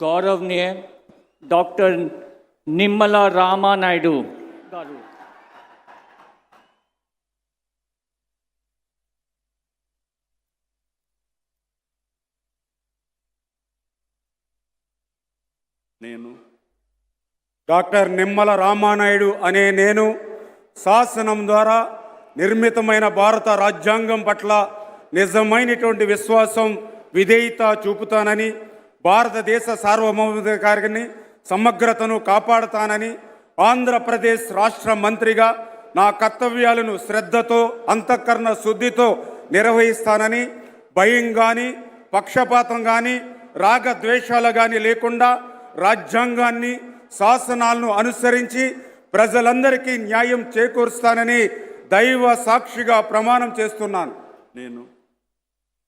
గౌరవనీయ డాక్టర్ నిమ్మల రామానాయుడు గారు. నేను డాక్టర్ నిమ్మల రామానాయుడు అనే నేను శాసనం ద్వారా నిర్మితమైన భారత రాజ్యాంగం పట్ల నిజమైనటువంటి విశ్వాసం విధేయత చూపుతానని భారతదేశ సార్వభౌమాధికారిని సమగ్రతను కాపాడతానని ఆంధ్రప్రదేశ్ రాష్ట్ర మంత్రిగా నా కర్తవ్యాలను శ్రద్ధతో అంతఃకరణ శుద్ధితో నిర్వహిస్తానని భయం కానీ పక్షపాతం కానీ రాగద్వేషాలు కానీ లేకుండా రాజ్యాంగాన్ని శాసనాలను అనుసరించి ప్రజలందరికీ న్యాయం చేకూరుస్తానని దైవ సాక్షిగా ప్రమాణం చేస్తున్నాను. నేను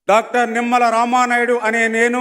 డాక్టర్ నిమ్మల రామానాయుడు అనే నేను